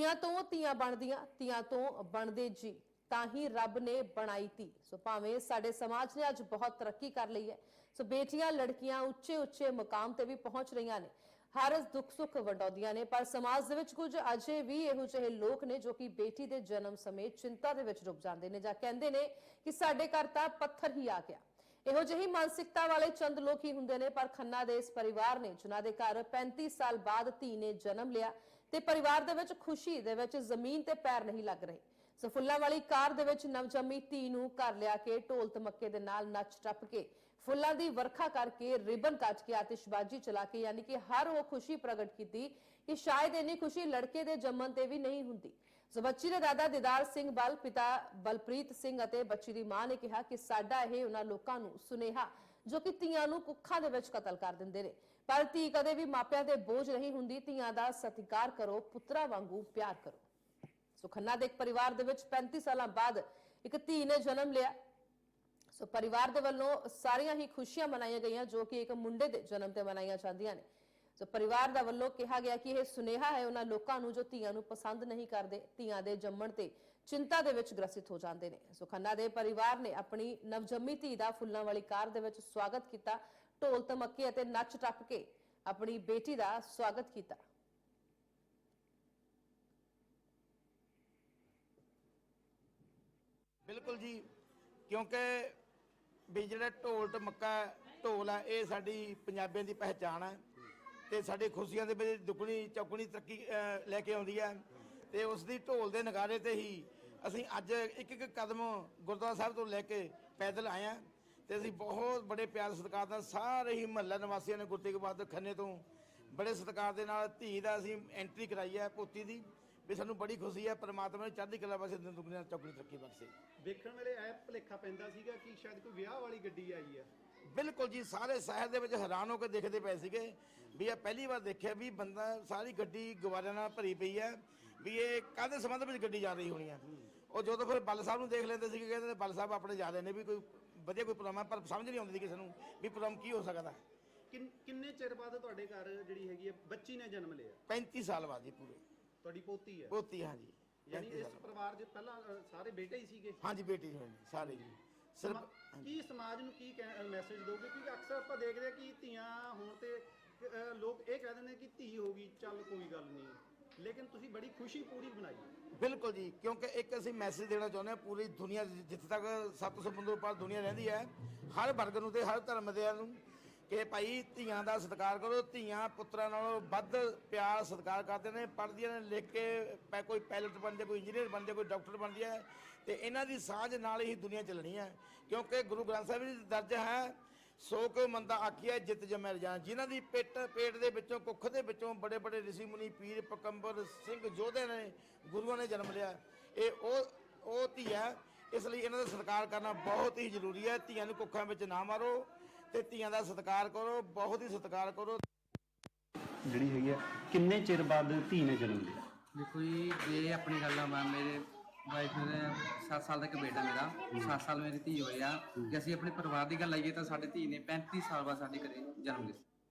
ਧੀਆਂ ਤੋਂ ਧੀਆਂ ਬਣਦੀਆਂ, ਧੀਆਂ ਤੋਂ ਬਣਦੇ ਜੀ। ਤਾਂ ਹੀ ਰੱਬ ਨੇ ਬਣਾਈ ਧੀ। ਸੋ ਭਾਵੇਂ ਸਾਡੇ ਸਮਾਜ ਨੇ ਅੱਜ ਬਹੁਤ ਤਰੱਕੀ ਕਰ ਲਈ ਹੈ। ਸੋ ਬੇਟੀਆਂ, ਲੜਕੀਆਂ ਉੱਚੇ ਉੱਚੇ ਮੁਕਾਮ ਤੇ ਵੀ ਪਹੁੰਚ ਰਹੀਆਂ ਨੇ। ਹਰ ਦੁੱਖ ਸੁੱਖ ਵੰਡਾਉਂਦੀਆਂ ਨੇ। ਪਰ ਸਮਾਜ ਦੇ ਵਿੱਚ ਕੁਝ ਅਜੇ ਵੀ ਇਹੋ ਜਿਹੇ ਲੋਕ ਨੇ ਜੋ ਕਿ ਬੇਟੀ ਦੇ ਜਨਮ ਸਮੇਂ ਚਿੰਤਾ ਦੇ ਵਿੱਚ ਡੁੱਬ ਜਾਂਦੇ ਨੇ ਜਾਂ ਕਹਿੰਦੇ ਨੇ ਕਿ ਸਾਡੇ ਘਰ ਤਾਂ ਪੱਥਰ ਹੀ ਆ ਗਿਆ। ਇਹੋ ਜਿਹੀ ਮਾਨਸਿਕਤਾ ਵਾਲੇ ਚੰਦ ਲੋਕ ਹੀ ਹੁੰਦੇ ਨੇ। ਪਰ ਖੰਨਾ ਦੇ ਇਸ ਪਰਿਵਾਰ ਨੇ, ਜਿਨ੍ਹਾਂ ਦੇ ਘਰ 35 ਸਾਲ ਬਾਅਦ ਧੀ ਨੇ ਜਨਮ ਲਿਆ ਤੇ ਪਰਿਵਾਰ ਦੇ ਵਿੱਚ ਖੁਸ਼ੀ ਦੇ ਵਿੱਚ ਜ਼ਮੀਨ ਤੇ ਪੈਰ ਨਹੀਂ ਲੱਗ ਰਹੇ। ਸੋ ਫੁੱਲਾਂ ਵਾਲੀ ਕਾਰ ਦੇ ਵਿੱਚ ਨਵਜੰਮੀ ਧੀ ਨੂੰ ਘਰ ਲਿਆ ਕੇ ਢੋਲ ਤਮੱਕੇ ਦੇ ਨਾਲ ਨੱਚ ਟੱਪ ਕੇ ਫੁੱਲਾਂ ਦੀ ਵਰਖਾ ਕਰਕੇ ਰਿਬਨ ਕੱਟ ਕੇ ਆਤਿਸ਼ਬਾਜ਼ੀ ਚਲਾ ਕੇ ਯਾਨੀ ਕਿ ਹਰ ਉਹ ਖੁਸ਼ੀ ਪ੍ਰਗਟ ਕੀਤੀ ਕਿ ਸ਼ਾਇਦ ਇੰਨੀ ਖੁਸ਼ੀ ਲੜਕੇ ਦੇ ਜੰਮਣ ਤੇ ਵੀ ਨਹੀਂ ਹੁੰਦੀ। ਸੋ ਬੱਚੀ ਦੇ ਦਾਦਾ ਦਿਦਾਰ ਸਿੰਘ ਬਲ, ਪਿਤਾ ਬਲਪ੍ਰੀਤ ਸਿੰਘ ਅਤੇ ਬੱਚੀ ਦੀ ਮਾਂ ਨੇ ਕਿਹਾ ਕਿ ਸਾਡਾ ਇਹ ਉਹਨਾਂ ਲੋਕਾਂ ਨੂੰ ਸੁਨੇਹਾ ਜੋ ਕਿ ਧੀਆਂ ਨੂੰ ਕੁੱਖਾਂ ਦੇ ਵਿੱਚ ਕਤਲ ਕਰ ਦਿੰਦੇ ਨੇ। ਪਰ ਧੀ ਕਦੇ ਵੀ ਮਾਪਿਆਂ ਦੇ ਬੋਝ ਨਹੀਂ ਹੁੰਦੀ ਧੀਆਂ ਦਾ ਸਤਿਕਾਰ ਕਰੋ, ਪੁੱਤਰਾ ਵਾਂਗੂ ਪਿਆਰ ਕਰੋ। ਸੋ ਖੰਨਾ ਦੇ ਇੱਕ ਪਰਿਵਾਰ ਦੇ ਵਿੱਚ 35 ਸਾਲਾਂ ਬਾਅਦ ਇੱਕ ਧੀ ਨੇ ਜਨਮ ਲਿਆ। ਸੋ ਪਰਿਵਾਰ ਦੇ ਵੱਲੋਂ ਸਾਰੀਆਂ ਹੀ ਖੁਸ਼ੀਆਂ ਮਨਾਈਆਂ ਗਈਆਂ, ਜੋ ਕਿ ਇੱਕ ਮੁੰਡੇ ਦੇ ਜਨਮ ਤੇ ਮਨਾਈਆਂ ਜਾਂਦੀਆਂ ਨੇ। ਸੋ ਪਰਿਵਾਰ ਦਾ ਵੱਲੋਂ ਕਿਹਾ ਗਿਆ ਕਿ ਇਹ ਸੁਨੇਹਾ ਹੈ ਉਹਨਾਂ ਲੋਕਾਂ ਨੂੰ ਜੋ ਧੀਆਂ ਨੂੰ ਪਸੰਦ ਨਹੀਂ ਕਰਦੇ, ਧੀਆਂ ਦੇ ਜੰਮਣ ਤੇ ਚਿੰਤਾ ਦੇ ਵਿੱਚ ਗ੍ਰਸਿਤ ਹੋ ਜਾਂਦੇ ਨੇ। ਸੋ ਖੰਨਾ ਦੇ ਪਰਿਵਾਰ ਨੇ ਆਪਣੀ ਨਵਜੰਮੀ ਧੀ ਦਾ ਫੁੱਲਾਂ ਵਾਲੀ ਕਾਰ ਦੇ ਵਿੱਚ ਸਵਾਗਤ ਕੀਤਾ, ਢੋਲ ਧਮੱਕੇ ਅਤੇ ਨੱਚ ਟੱਪ ਕੇ ਆਪਣੀ ਬੇਟੀ ਦਾ ਸਵਾਗਤ ਕੀਤਾ। ਬਿਲਕੁਲ ਜੀ, ਕਿਉਂਕਿ ਵੀ ਜਿਹੜਾ ਢੋਲ ਟਮੱਕਾ ਢੋਲ ਆ, ਇਹ ਸਾਡੀ ਪੰਜਾਬੀਆਂ ਦੀ ਪਹਿਚਾਣ ਹੈ ਤੇ ਸਾਡੇ ਖੁਸ਼ੀਆਂ ਦੇ ਵਿੱਚ ਦੁੱਗਣੀ ਚੌਗਣੀ ਤਰੱਕੀ ਅਹ, ਲੈ ਕੇ ਆਉਂਦੀ ਹੈ ਤੇ ਉਸ ਦੀ ਢੋਲ ਦੇ ਨਗਾਰੇ ਤੇ ਹੀ ਅਸੀਂ ਅੱਜ ਇੱਕ ਇੱਕ ਕਦਮ ਗੁਰਦੁਆਰਾ ਸਾਹਿਬ ਤੋਂ ਲੈ ਕੇ ਪੈਦਲ ਆਏ ਹਾਂ ਤੇ ਅਸੀਂ ਬਹੁਤ ਬੜੇ ਪਿਆਰ ਸਤਿਕਾਰ ਨਾਲ ਸਾਰੇ ਹੀ ਮਹੱਲਾ ਨਿਵਾਸੀਆਂ ਨੇ ਗੁਰਤੇਗ ਬਹਾਦਰ ਖੰਨੇ ਤੋਂ ਬੜੇ ਸਤਿਕਾਰ ਦੇ ਨਾਲ ਧੀ ਦਾ ਅਸੀਂ ਐਂਟਰੀ ਕਰਾਈ ਹੈ ਪੋਤੀ ਦੀ। ਵੀ ਸਾਨੂੰ ਬੜੀ ਖੁਸ਼ੀ ਹੈ ਪਰਮਾਤਮਾ ਨੇ ਚੜ੍ਹਦੀ ਕਲਾ ਵਾਸਤੇ ਦਿਨ ਦੁਗਣੀ ਚੌਗਣੀ ਤਰੱਕੀ ਬਖਸ਼ੇ। ਵੇਖਣ ਵੇਲੇ ਐ ਭਲੇਖਾ ਪੈਂਦਾ ਸੀਗਾ ਕਿ ਸ਼ਾਇਦ ਕੋਈ ਵਿਆਹ ਵਾਲੀ ਗੱਡੀ ਆਈ ਆ। ਬਿਲਕੁਲ ਜੀ ਸਾਰੇ ਸ਼ਹਿਰ ਦੇ ਵਿੱਚ ਹੈਰਾਨ ਹੋ ਕੇ ਦੇਖਦੇ ਪਏ ਸੀਗੇ ਵੀ ਇਹ ਪਹਿਲੀ ਵਾਰ ਦੇਖਿਆ ਵੀ ਬੰਦਾ ਸਾਰੀ ਗੱਡੀ ਗਵਾਰਿਆਂ ਨਾਲ ਭਰੀ ਪਈ ਹੈ ਵੀ ਇਹ ਕਾਹਦੇ ਸੰਬੰਧ ਵਿੱਚ ਗੱਡੀ ਜਾ ਰਹੀ ਹੋਣੀ ਹੈ? ਉਹ ਜਦੋਂ ਫਿਰ ਬੱਲ ਸਾਹਿਬ ਨੂੰ ਦੇਖ ਲੈਂਦੇ ਸੀਗੇ ਕਹਿੰਦੇ ਬੱਲ ਸਾਹਿਬ ਆਪਣੇ ਜਾ ਰਹੇ ਨੇ ਵੀ ਕੋਈ ਵਧੀਆ ਕੋਈ ਪ੍ਰੋਗਰਾਮ ਹੈ ਪਰ ਸਮਝ ਨਹੀਂ ਆਉਂਦੀ ਸੀ ਕਿਸੇ ਨੂੰ ਵੀ ਪ੍ਰੋਗਰਾਮ ਕੀ ਹੋ ਸਕਦਾ। ਕਿੰਨ- ਕਿੰਨੇ ਚਿਰ ਬਾਅਦ ਤੁਹਾਡੇ ਘਰ ਜਿਹੜੀ ਹੈਗੀ ਹੈ ਬੱਚੀ ਨੇ ਜਨਮ ਲਿਆ? 35 ਸਾਲ ਬਾਅਦ ਜੀ ਪੂਰੇ। ਤੁਹਾਡੀ ਪੋਤੀ ਹੈ? ਪੋਤੀ ਹਾਂ ਜੀ ਯਾਨੀ 35 ਇਸ ਸਾਲ। ਪਰਿਵਾਰ 'ਚ ਪਹਿਲਾਂ ਅ, ਸਾਰੇ ਬੇਟੇ ਹੀ ਸੀਗੇ? ਹਾਂਜੀ ਬੇਟੀ ਜੀ ਸਾਰੇ ਜੀ। ਸਮਾ- ਕੀ ਸਮਾਜ ਨੂੰ ਕੀ ਮੈਸੇਜ ਦੋਗੇ? ਕਿਉਂਕਿ ਅਕਸਰ ਆਪਾਂ ਦੇਖਦੇ ਆ ਕਿ ਧੀਆਂ ਹੋਣ ਤੇ ਲੋਕ ਇਹ ਕਹਿ ਦਿੰਦੇ ਕਿ ਧੀ ਹੋ ਗਈ ਚੱਲ ਕੋਈ ਗੱਲ ਨਹੀਂ। ਲੇਕਿਨ ਤੁਸੀਂ ਬੜੀ ਖੁਸ਼ੀ ਪੂਰੀ ਬਣਾਈ ਬਿਲਕੁਲ ਜੀ ਕਿਉਂਕਿ ਇੱਕ ਅਸੀਂ ਮੈਸੇਜ ਦੇਣਾ ਚਾਹੁੰਦੇ ਹਾਂ ਪੂਰੀ ਦੁਨੀਆ ਜਿ- ਜਿੱਥੇ ਤੱਕ ਸੱਤ ਸਮੁੰਦਰ ਪਾਰ ਦੁਨੀਆ ਰਹਿੰਦੀ ਹੈ ਹਰ ਵਰਗ ਨੂੰ ਤੇ ਹਰ ਧਰਮ ਦੇ ਨੂੰ ਕਿ ਭਾਈ ਧੀਆਂ ਦਾ ਸਤਿਕਾਰ ਕਰੋ, ਧੀਆਂ ਪੁੱਤਰਾਂ ਨਾਲੋਂ ਵੱਧ ਪਿਆਰ ਸਤਿਕਾਰ ਕਰਦੇ ਨੇ, ਪੜ੍ਹਦੀਆਂ ਨੇ, ਲਿਖ ਕੇ ਪੈ- ਕੋਈ ਪਾਇਲਟ ਬਣਦੇ ਕੋਈ ਇੰਜੀਨੀਅਰ ਬਣਦੇ ਕੋਈ ਡਾਕਟਰ ਬਣਦੀ ਹੈ ਤੇ ਇਹਨਾਂ ਦੀ ਸਾਂਝ ਨਾਲ ਹੀ ਦੁਨੀਆ ਚੱਲਣੀ ਹੈ। ਕਿਉਂਕਿ ਗੁਰੂ ਗ੍ਰੰਥ ਸਾਹਿਬ ਜੀ ਦਰਜ ਹੈ, ਸੋ ਕੋ ਮੰਦਾ ਆਖੀਆ ਜਿਤ ਜਮੈ ਜਾਨ ਜਿਨ੍ਹਾਂ ਦੀ ਪੇਟ ਪੇਟ ਦੇ ਵਿੱਚੋਂ, ਕੁੱਖ ਦੇ ਵਿੱਚੋਂ ਬੜੇ ਬੜੇ ઋષਿ ਮੁਨੀ ਪੀਰ ਪਕੰਬਰ ਸਿੰਘ ਯੋਧੇ ਨੇ, ਗੁਰੂਆਂ ਨੇ ਜਨਮ ਲਿਆ। ਇਹ ਉਹ ਉਹ ਧੀ ਹੈ, ਇਸ ਲਈ ਇਹਨਾਂ ਦਾ ਸਤਿਕਾਰ ਕਰਨਾ ਬਹੁਤ ਹੀ ਜ਼ਰੂਰੀ ਹੈ। ਧੀਆਂ ਨੂੰ ਕੁੱਖਾਂ ਵਿੱਚ ਨਾ ਮਾਰੋ। ਤੇ ਧੀਆਂ ਦਾ ਸਤਿਕਾਰ ਕਰੋ ਬਹੁਤ ਹੀ ਸਤਿਕਾਰ ਕਰੋ। ਜਿਹੜੀ ਹੈਗੀ ਆ ਕਿੰਨੇ ਚਿਰ ਬਾਅਦ ਧੀ ਨੇ ਜਨਮ ਲਿਆ? ਦੇਖੋ ਜੀ ਜੇ ਆਪਣੀ ਗੱਲ ਆ ਮੈਂ ਮੇਰੇ ਵਾਈਫ ਦੇ 7 ਸਾਲ ਦਾ ਇੱਕ ਬੇਟਾ ਮੇਰਾ 7 ਸਾਲ ਮੇਰੀ ਧੀ ਹੋਈ ਆ ਜੇ ਅਸੀਂ ਆਪਣੇ ਪਰਿਵਾਰ ਦੀ ਗੱਲ ਲਾਈਏ ਤਾਂ ਸਾਡੇ ਧੀ ਨੇ 35 ਸਾਲ ਬਾਅਦ ਸਾਡੇ ਘਰੇ ਜਨਮ ਲਿਆ